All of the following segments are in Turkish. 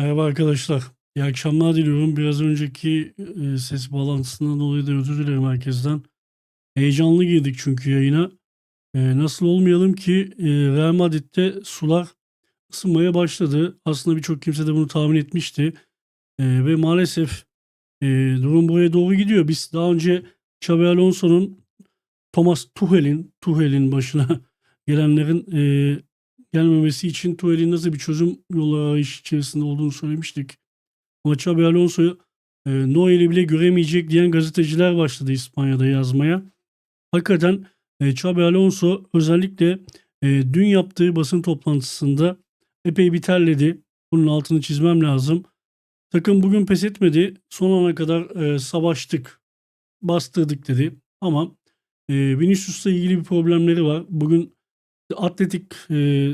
Merhaba arkadaşlar. İyi akşamlar diliyorum. Biraz önceki e, ses bağlantısından dolayı da özür dilerim herkesten. Heyecanlı girdik çünkü yayına. E, nasıl olmayalım ki e, Real Madrid'de sular ısınmaya başladı. Aslında birçok kimse de bunu tahmin etmişti. E, ve maalesef e, durum buraya doğru gidiyor. Biz daha önce Xabi Alonso'nun Thomas Tuchel'in Tuchel'in başına gelenlerin e, gelmemesi için Tuchel'in nasıl bir çözüm yolu arayış içerisinde olduğunu söylemiştik. Ama Xabi Alonso'yu e, Noel'i bile göremeyecek diyen gazeteciler başladı İspanya'da yazmaya. Hakikaten e, Xabi Alonso özellikle e, dün yaptığı basın toplantısında epey bir terledi. Bunun altını çizmem lazım. Takım bugün pes etmedi. Son ana kadar e, savaştık, bastırdık dedi. Ama e, Vinicius'la ilgili bir problemleri var. Bugün Atletik e,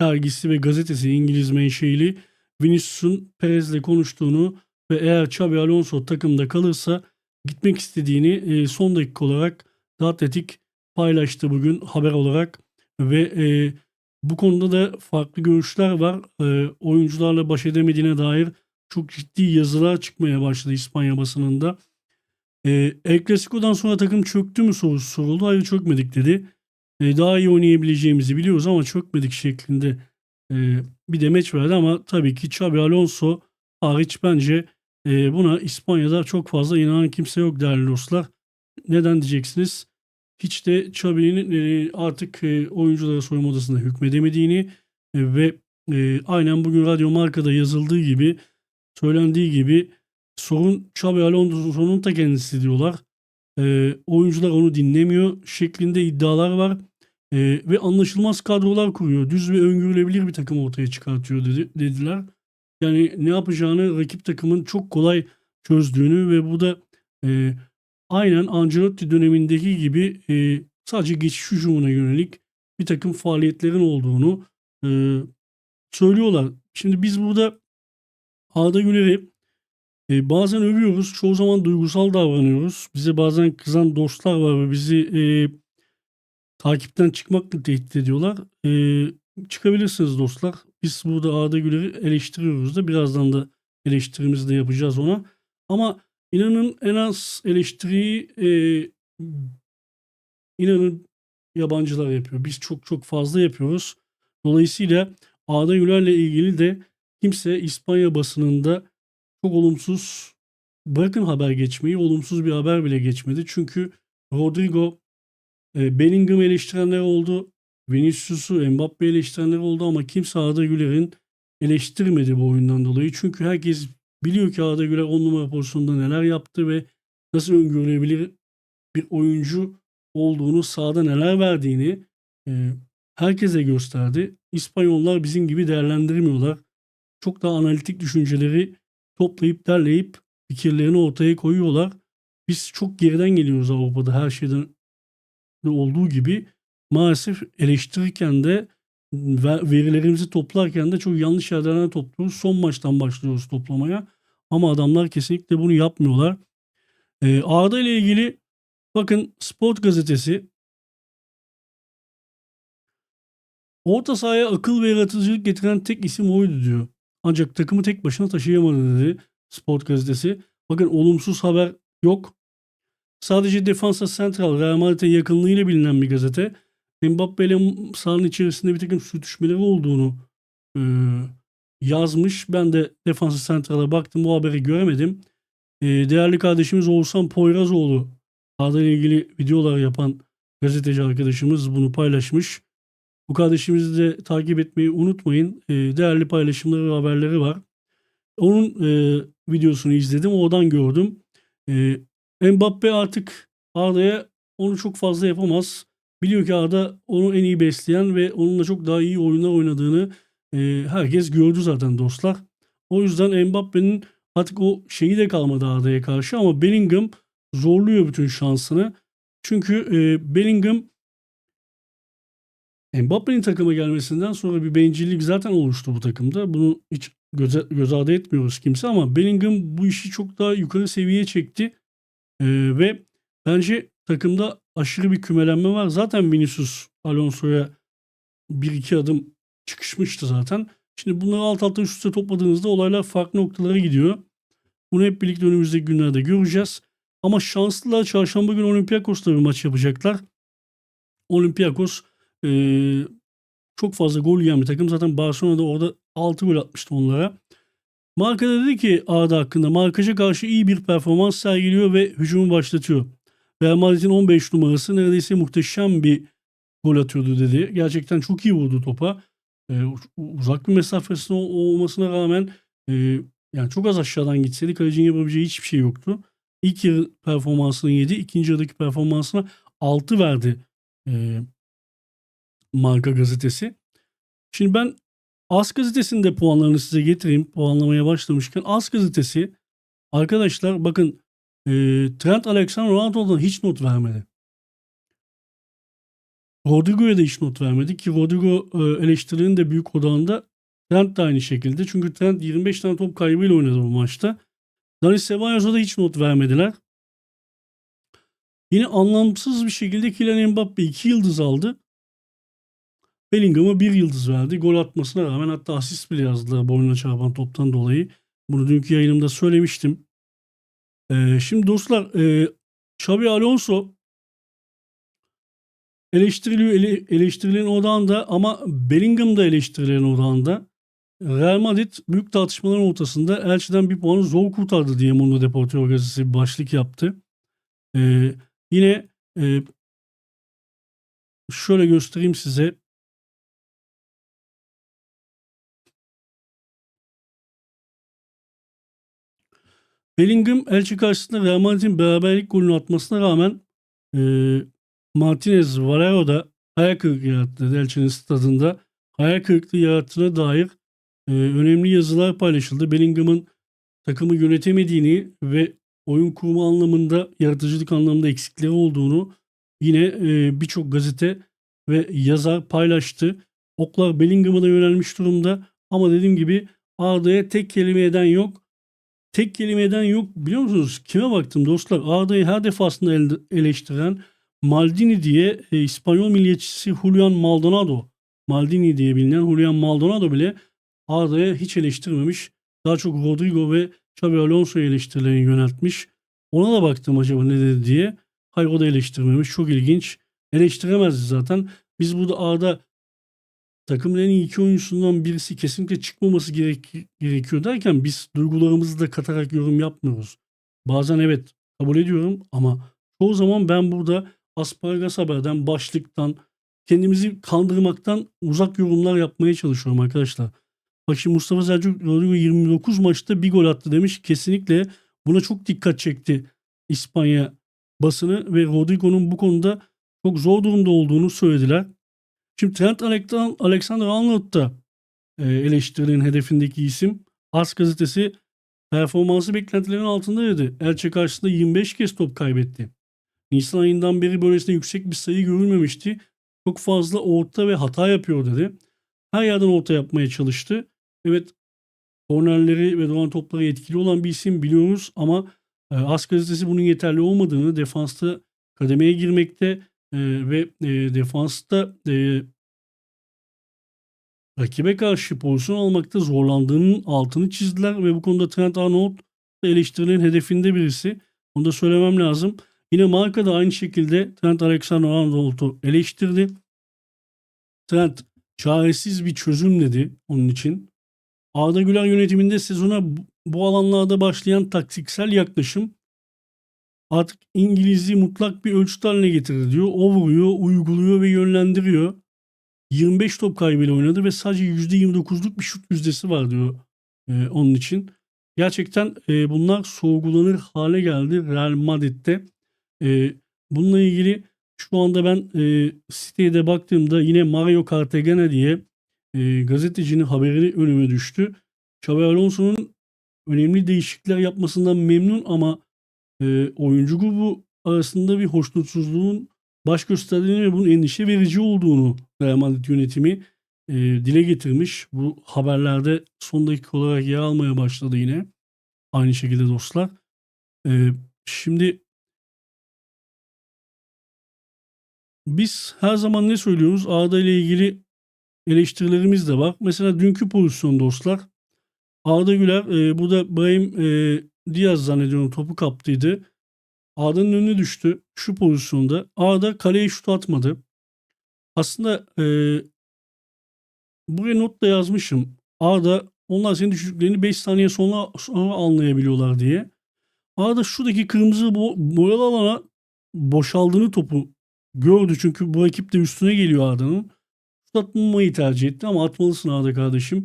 dergisi ve gazetesi İngiliz menşeili Vinicius'un Perez'le konuştuğunu ve eğer Xabi Alonso takımda kalırsa gitmek istediğini e, son dakika olarak The Atletik paylaştı bugün haber olarak ve e, bu konuda da farklı görüşler var. E, oyuncularla baş edemediğine dair çok ciddi yazılar çıkmaya başladı İspanya basınında. E, El Clasico'dan sonra takım çöktü mü sorusu soruldu. Hayır çökmedik dedi. E, daha iyi oynayabileceğimizi biliyoruz ama çökmedik şeklinde e, bir demeç verdi ama tabii ki Xabi Alonso hariç bence e, buna İspanya'da çok fazla inanan kimse yok değerli dostlar. Neden diyeceksiniz? Hiç de Xabi'nin artık oyunculara soyunma odasında hükmedemediğini ve aynen bugün Radyo Marka'da yazıldığı gibi söylendiği gibi sorun Xabi Alonso'nun ta kendisi diyorlar. E, oyuncular onu dinlemiyor şeklinde iddialar var. E, ve anlaşılmaz kadrolar kuruyor. Düz ve öngörülebilir bir takım ortaya çıkartıyor dedi, dediler. Yani ne yapacağını rakip takımın çok kolay çözdüğünü ve bu da e, aynen Ancelotti dönemindeki gibi e, sadece geçiş hücumuna yönelik bir takım faaliyetlerin olduğunu e, söylüyorlar. Şimdi biz burada Arda Güler'i e, bazen övüyoruz, çoğu zaman duygusal davranıyoruz. Bize bazen kızan dostlar var ve bizi e, takipten çıkmakla tehdit ediyorlar. E, çıkabilirsiniz dostlar. Biz burada Arda Güler'i eleştiriyoruz da birazdan da eleştirimizi de yapacağız ona. Ama inanın en az eleştiriyi e, inanın yabancılar yapıyor. Biz çok çok fazla yapıyoruz. Dolayısıyla Arda Güler'le ilgili de kimse İspanya basınında çok olumsuz bırakın haber geçmeyi olumsuz bir haber bile geçmedi. Çünkü Rodrigo e, Bellingham eleştirenler oldu. Vinicius'u Mbappe eleştirenler oldu ama kimse Arda Güler'in eleştirmedi bu oyundan dolayı. Çünkü herkes biliyor ki Arda Güler 10 numara pozisyonda neler yaptı ve nasıl öngörülebilir bir oyuncu olduğunu, sahada neler verdiğini e, herkese gösterdi. İspanyollar bizim gibi değerlendirmiyorlar. Çok daha analitik düşünceleri toplayıp derleyip fikirlerini ortaya koyuyorlar. Biz çok geriden geliyoruz Avrupa'da her şeyden de olduğu gibi maalesef eleştirirken de verilerimizi toplarken de çok yanlış yerlerden topluyoruz. Son maçtan başlıyoruz toplamaya. Ama adamlar kesinlikle bunu yapmıyorlar. Ee, Arda ile ilgili bakın Sport gazetesi orta sahaya akıl ve yaratıcılık getiren tek isim oydu diyor. Ancak takımı tek başına taşıyamadı dedi Sport gazetesi. Bakın olumsuz haber yok. Sadece Defansa Central Real Madrid'e yakınlığıyla bilinen bir gazete. Mbappe ile sahanın içerisinde bir takım sürtüşmeleri olduğunu e, yazmış. Ben de Defansa Central'a baktım bu haberi göremedim. E, değerli kardeşimiz Oğuzhan Poyrazoğlu ile ilgili videolar yapan gazeteci arkadaşımız bunu paylaşmış. Bu kardeşimizi de takip etmeyi unutmayın. E, değerli paylaşımları ve haberleri var. Onun e, videosunu izledim. Oradan gördüm. E, Mbappe artık Arda'ya onu çok fazla yapamaz. Biliyor ki Arda onu en iyi besleyen ve onunla çok daha iyi oyunlar oynadığını e, herkes gördü zaten dostlar. O yüzden Mbappe'nin artık o şeyi de kalmadı Arda'ya karşı ama Bellingham zorluyor bütün şansını. Çünkü e, Bellingham Mbappe'nin takıma gelmesinden sonra bir bencillik zaten oluştu bu takımda. Bunu hiç göze, göz ardı etmiyoruz kimse ama Bellingham bu işi çok daha yukarı seviyeye çekti. Ee, ve bence takımda aşırı bir kümelenme var. Zaten Vinicius Alonso'ya bir iki adım çıkışmıştı zaten. Şimdi bunları alt alta üst üste topladığınızda olaylar farklı noktalara gidiyor. Bunu hep birlikte önümüzdeki günlerde göreceğiz. Ama şanslılar çarşamba günü Olympiakos'ta bir maç yapacaklar. Olympiakos eee, çok fazla gol yiyen bir takım. Zaten Barcelona'da orada 6 gol atmıştı onlara. Marka dedi ki Arda hakkında markaja karşı iyi bir performans sergiliyor ve hücumu başlatıyor. Real Madrid'in 15 numarası neredeyse muhteşem bir gol atıyordu dedi. Gerçekten çok iyi vurdu topa. Ee, uzak bir mesafesinde ol- olmasına rağmen e, yani çok az aşağıdan gitseydi kalecinin yapabileceği hiçbir şey yoktu. İlk yarı performansını 7, ikinci yarıdaki performansına 6 verdi e, Marka gazetesi. Şimdi ben As gazetesinin de puanlarını size getireyim. Puanlamaya başlamışken As gazetesi arkadaşlar bakın e, Trent Alexander-Arnold'dan hiç not vermedi. Rodrigo'ya da hiç not vermedi ki Rodrigo e, eleştirilerinin de büyük odağında Trent de aynı şekilde. Çünkü Trent 25 tane top kaybıyla oynadı bu maçta. Dani Cebalos'a da hiç not vermediler. Yine anlamsız bir şekilde Kylian Mbappe 2 yıldız aldı. Bellingham'a bir yıldız verdi. Gol atmasına rağmen hatta asist bile yazdılar boynuna çarpan toptan dolayı. Bunu dünkü yayınımda söylemiştim. Ee, şimdi dostlar e, Xabi Alonso eleştiriliyor ele, eleştirilerin odağında ama Bellingham da eleştirilerin odağında. Real Madrid büyük tartışmaların ortasında Elche'den bir puanı zor kurtardı diye Mundo Deportivo gazetesi bir başlık yaptı. Ee, yine e, şöyle göstereyim size. Bellingham Elche karşısında Real Madrid'in beraberlik golünü atmasına rağmen e, Martinez Valero da hayal kırıklığı yarattı Elche'nin stadında. Hayal kırıklığı yarattığına dair e, önemli yazılar paylaşıldı. Bellingham'ın takımı yönetemediğini ve oyun kurma anlamında, yaratıcılık anlamında eksikleri olduğunu yine e, birçok gazete ve yazar paylaştı. Oklar Bellingham'a da yönelmiş durumda ama dediğim gibi Arda'ya tek kelime eden yok. Tek kelime eden yok biliyor musunuz? Kime baktım dostlar? Arda'yı her defasında ele- eleştiren Maldini diye e, İspanyol milliyetçisi Julian Maldonado. Maldini diye bilinen Julian Maldonado bile Arda'ya hiç eleştirmemiş. Daha çok Rodrigo ve Xabi Alonso'yu eleştirilerini yöneltmiş. Ona da baktım acaba ne dedi diye. Hayır o da eleştirmemiş. Çok ilginç. Eleştiremezdi zaten. Biz burada Arda takımın en iyi iki oyuncusundan birisi kesinlikle çıkmaması gerek, gerekiyor derken biz duygularımızı da katarak yorum yapmıyoruz. Bazen evet kabul ediyorum ama çoğu zaman ben burada Asparagas Haber'den, başlıktan, kendimizi kandırmaktan uzak yorumlar yapmaya çalışıyorum arkadaşlar. Bak şimdi Mustafa Selçuk Rodrigo 29 maçta bir gol attı demiş. Kesinlikle buna çok dikkat çekti İspanya basını ve Rodrigo'nun bu konuda çok zor durumda olduğunu söylediler. Şimdi Trent Alexan- Alexander-Arnold da e, eleştirilerin hedefindeki isim. Ars gazetesi performansı beklentilerin altında dedi. Elche karşısında 25 kez top kaybetti. Nisan ayından beri böylesine yüksek bir sayı görülmemişti. Çok fazla orta ve hata yapıyor dedi. Her yerden orta yapmaya çalıştı. Evet kornerleri ve duran topları etkili olan bir isim biliyoruz ama e, As gazetesi bunun yeterli olmadığını, defansta kademeye girmekte e, ve e, defansta e, rakibe karşı pozisyon almakta zorlandığının altını çizdiler ve bu konuda Trent Arnold da eleştirilerin hedefinde birisi. Onu da söylemem lazım. Yine marka da aynı şekilde Trent Alexander-Arnold'u eleştirdi. Trent çaresiz bir çözüm dedi onun için. Arda Güler yönetiminde sezona bu- alanlarda başlayan taktiksel yaklaşım artık İngiliz'i mutlak bir ölçüt haline getirdi diyor. O vuruyor, uyguluyor ve yönlendiriyor. 25 top kaybıyla oynadı ve sadece %29'luk bir şut yüzdesi var diyor e, onun için. Gerçekten e, bunlar sorgulanır hale geldi Real Madrid'de. E, bununla ilgili şu anda ben e, siteye de baktığımda yine Mario Cartagena diye e, gazetecinin haberi önüme düştü. Xabi Alonso'nun önemli değişiklikler yapmasından memnun ama e, oyuncu grubu arasında bir hoşnutsuzluğun baş gösterdiğini ve bunun endişe verici olduğunu Real Madrid yönetimi e, dile getirmiş. Bu haberlerde son dakika olarak yer almaya başladı yine. Aynı şekilde dostlar. E, şimdi biz her zaman ne söylüyoruz? Arda ile ilgili eleştirilerimiz de var. Mesela dünkü pozisyon dostlar. Arda Güler e, burada Brahim e, Diaz zannediyorum topu kaptıydı. Arda'nın önüne düştü şu pozisyonda. Arda kaleye şut atmadı. Aslında e, buraya not da yazmışım. Arda onlar senin düşürdüklerini 5 saniye sonra, sonra anlayabiliyorlar diye. Arda şuradaki kırmızı bo boyalı alana boşaldığını topu gördü. Çünkü bu ekip de üstüne geliyor Arda'nın. Şut atmamayı tercih etti ama atmalısın Arda kardeşim.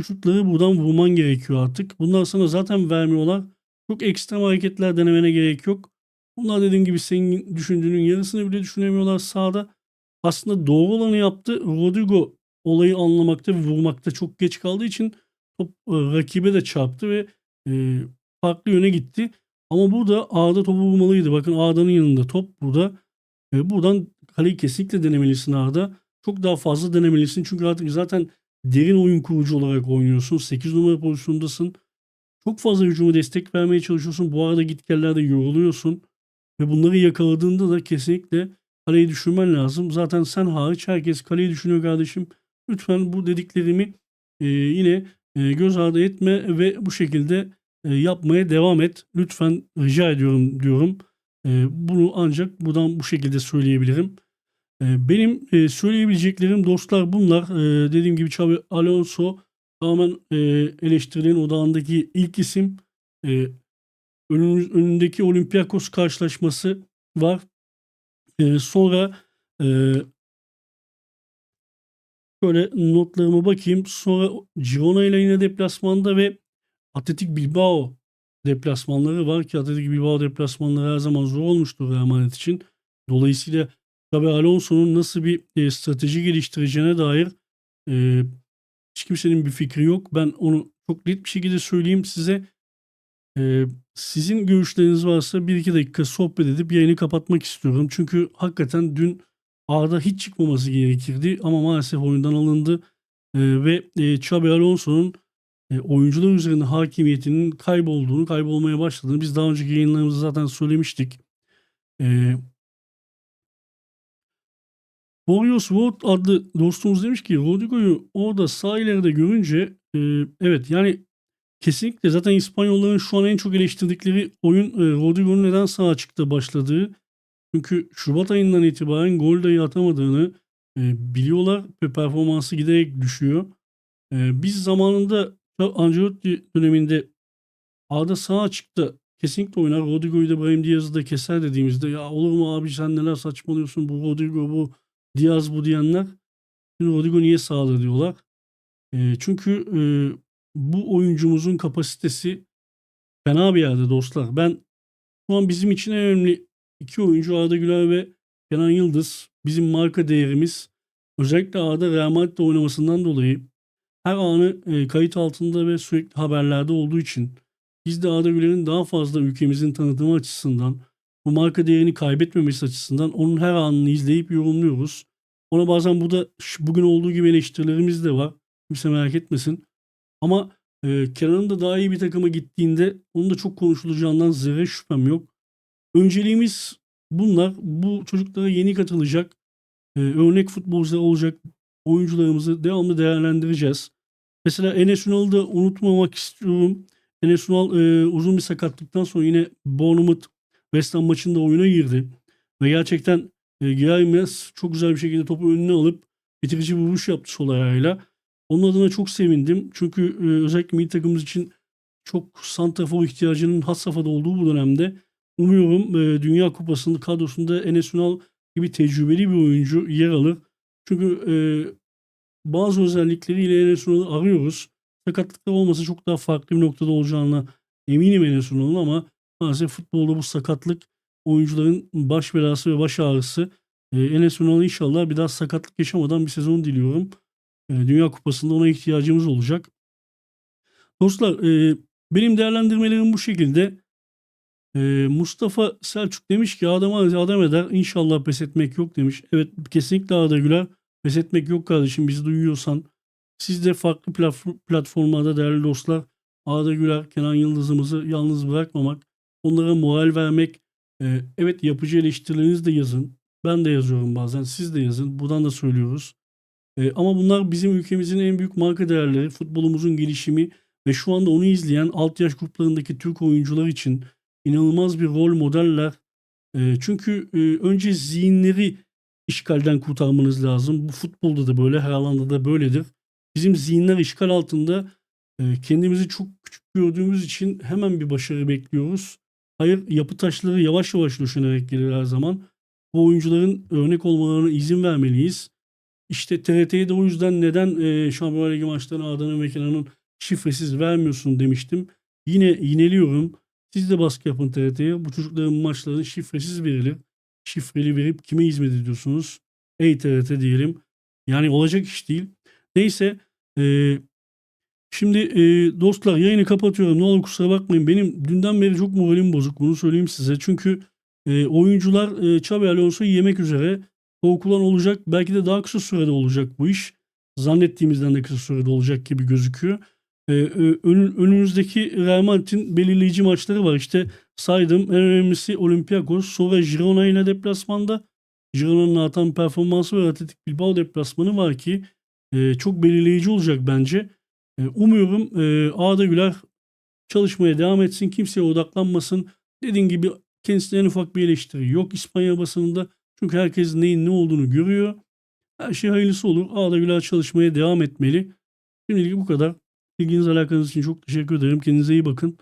Şu şutları buradan vurman gerekiyor artık. Bunlar sana zaten vermiyorlar. Çok ekstrem hareketler denemene gerek yok. Bunlar dediğim gibi senin düşündüğünün yarısını bile düşünemiyorlar sahada. Aslında doğru olanı yaptı. Rodrigo olayı anlamakta ve vurmakta çok geç kaldığı için top e, rakibe de çarptı ve e, farklı yöne gitti. Ama burada Arda topu vurmalıydı. Bakın Arda'nın yanında top burada. E, buradan kaleyi kesinlikle denemelisin Arda. Çok daha fazla denemelisin. Çünkü artık zaten derin oyun kurucu olarak oynuyorsun. 8 numara pozisyondasın. Çok fazla hücuma destek vermeye çalışıyorsun. Bu arada git gellerde yoruluyorsun. Ve bunları yakaladığında da kesinlikle kaleyi düşürmen lazım. Zaten sen hariç herkes kaleyi düşünüyor kardeşim. Lütfen bu dediklerimi e, yine e, göz ardı etme ve bu şekilde e, yapmaya devam et. Lütfen rica ediyorum diyorum. E, bunu ancak buradan bu şekilde söyleyebilirim. E, benim e, söyleyebileceklerim dostlar bunlar. E, dediğim gibi Xabi Alonso tamamen e, eleştirilerin odağındaki ilk isim. E, önümüz, önündeki Olympiakos karşılaşması var. Sonra e, şöyle notlarıma bakayım. Sonra Girona ile yine deplasmanda ve Atletik Bilbao deplasmanları var ki Atletik Bilbao deplasmanları her zaman zor olmuştur Real Madrid için. Dolayısıyla Tabi Alonso'nun nasıl bir e, strateji geliştireceğine dair e, hiç kimsenin bir fikri yok. Ben onu çok net bir şekilde söyleyeyim size. E, sizin görüşleriniz varsa bir iki dakika sohbet edip yayını kapatmak istiyorum. Çünkü hakikaten dün Arda hiç çıkmaması gerekirdi ama maalesef oyundan alındı. E, ve e, Xabi Alonso'nun e, oyuncular üzerinde hakimiyetinin kaybolduğunu, kaybolmaya başladığını biz daha önceki yayınlarımızda zaten söylemiştik. E, Boreos Ward adlı dostumuz demiş ki Rodrigo'yu orada sağ ileride görünce e, evet yani kesinlikle zaten İspanyolların şu an en çok eleştirdikleri oyun e, Rodrigo'nun neden sağ açıkta başladığı. Çünkü Şubat ayından itibaren gol dahi atamadığını e, biliyorlar ve performansı giderek düşüyor. E, biz zamanında Ancelotti döneminde Arda sağ açıkta kesinlikle oynar. Rodrigo'yu da Brahim Diaz'ı da keser dediğimizde ya olur mu abi sen neler saçmalıyorsun bu Rodrigo bu Diaz bu diyenler Rodrigo niye sağladı diyorlar. E, çünkü e, bu oyuncumuzun kapasitesi fena bir yerde dostlar. Ben şu an bizim için en önemli iki oyuncu Arda Güler ve Kenan Yıldız. Bizim marka değerimiz özellikle Arda Real Madrid'de oynamasından dolayı her anı e, kayıt altında ve sürekli haberlerde olduğu için biz de Arda Güler'in daha fazla ülkemizin tanıtımı açısından bu marka değerini kaybetmemesi açısından onun her anını izleyip yorumluyoruz. Ona bazen burada bugün olduğu gibi eleştirilerimiz de var. Kimse merak etmesin. Ama e, Kenan'ın da daha iyi bir takıma gittiğinde onun da çok konuşulacağından zerre şüphem yok. Önceliğimiz bunlar. Bu çocuklara yeni katılacak e, örnek futbolcular olacak oyuncularımızı devamlı değerlendireceğiz. Mesela Enes Ünal'ı da unutmamak istiyorum. Enes Ünal e, uzun bir sakatlıktan sonra yine Bournemouth West Ham maçında oyuna girdi. Ve gerçekten e, Giray çok güzel bir şekilde topu önüne alıp bitirici bir vuruş yaptı sol ayağıyla. Onun adına çok sevindim. Çünkü e, özellikle milli takımımız için çok santrafor ihtiyacının has safhada olduğu bu dönemde umuyorum e, Dünya Kupası'nın kadrosunda Enes Ünal gibi tecrübeli bir oyuncu yer alır. Çünkü e, bazı özellikleriyle Enes Ünal'ı arıyoruz. Sakatlıklar olmasa çok daha farklı bir noktada olacağına eminim Enes Ünal'ın ama maalesef futbolda bu sakatlık oyuncuların baş belası ve baş ağrısı. E, Enes Ünal inşallah bir daha sakatlık yaşamadan bir sezon diliyorum. E, Dünya Kupası'nda ona ihtiyacımız olacak. Dostlar e, benim değerlendirmelerim bu şekilde. E, Mustafa Selçuk demiş ki adam adam eder inşallah pes etmek yok demiş. Evet kesinlikle Arda Güler pes etmek yok kardeşim bizi duyuyorsan. Siz de farklı platformlarda değerli dostlar Arda Güler, Kenan Yıldız'ımızı yalnız bırakmamak, onlara moral vermek, ee, evet yapıcı eleştirilerinizi de yazın. Ben de yazıyorum bazen. Siz de yazın. Buradan da söylüyoruz. Eee, ama bunlar bizim ülkemizin en büyük marka değerleri, futbolumuzun gelişimi ve şu anda onu izleyen alt yaş gruplarındaki Türk oyuncular için inanılmaz bir rol modeller. Eee, çünkü, eee, önce zihinleri işgalden kurtarmanız lazım. Bu futbolda da böyle, her alanda da böyledir. Bizim zihinler işgal altında. Eee, kendimizi çok küçük gördüğümüz için hemen bir başarı bekliyoruz. Hayır, yapı taşları yavaş yavaş döşenerek gelir her zaman. Bu oyuncuların örnek olmalarına izin vermeliyiz. İşte TRT'ye de o yüzden neden, eee, Şampiyonlar Ligi maçlarını Arda'nın ve şifresiz vermiyorsun demiştim. Yine yineliyorum. Siz de baskı yapın TRT'ye. Bu çocukların maçlarını şifresiz verilir. Şifreli verip kime hizmet ediyorsunuz? Ey TRT diyelim. Yani olacak iş değil. Neyse, eee, şimdi, eee, dostlar yayını kapatıyorum. Ne olur kusura bakmayın. Benim dünden beri çok moralim bozuk. Bunu söyleyeyim size. Çünkü, eee, oyuncular, eee, Xabi Alonso'yu yemek üzere. Korkulan olacak. Belki de daha kısa sürede olacak bu iş. Zannettiğimizden de kısa sürede olacak gibi gözüküyor. Eee, ö önü önümüzdeki Real Madrid'in belirleyici maçları var. İşte saydım. En önemlisi Olympiakos. Sonra Girona ile deplasmanda. Girona'nın artan performansı ve Athletic Bilbao deplasmanı var ki, eee, çok belirleyici olacak bence. Eee, umuyorum, eee, Arda Güler çalışmaya devam etsin. Kimseye odaklanmasın. Dediğim gibi kendisine en ufak bir eleştiri yok İspanya basınında. Çünkü herkes neyin ne olduğunu görüyor. Her şey hayırlısı olur. Arda Güler çalışmaya devam etmeli. Şimdilik bu kadar. İlginiz alakanız için çok teşekkür ederim. Kendinize iyi bakın.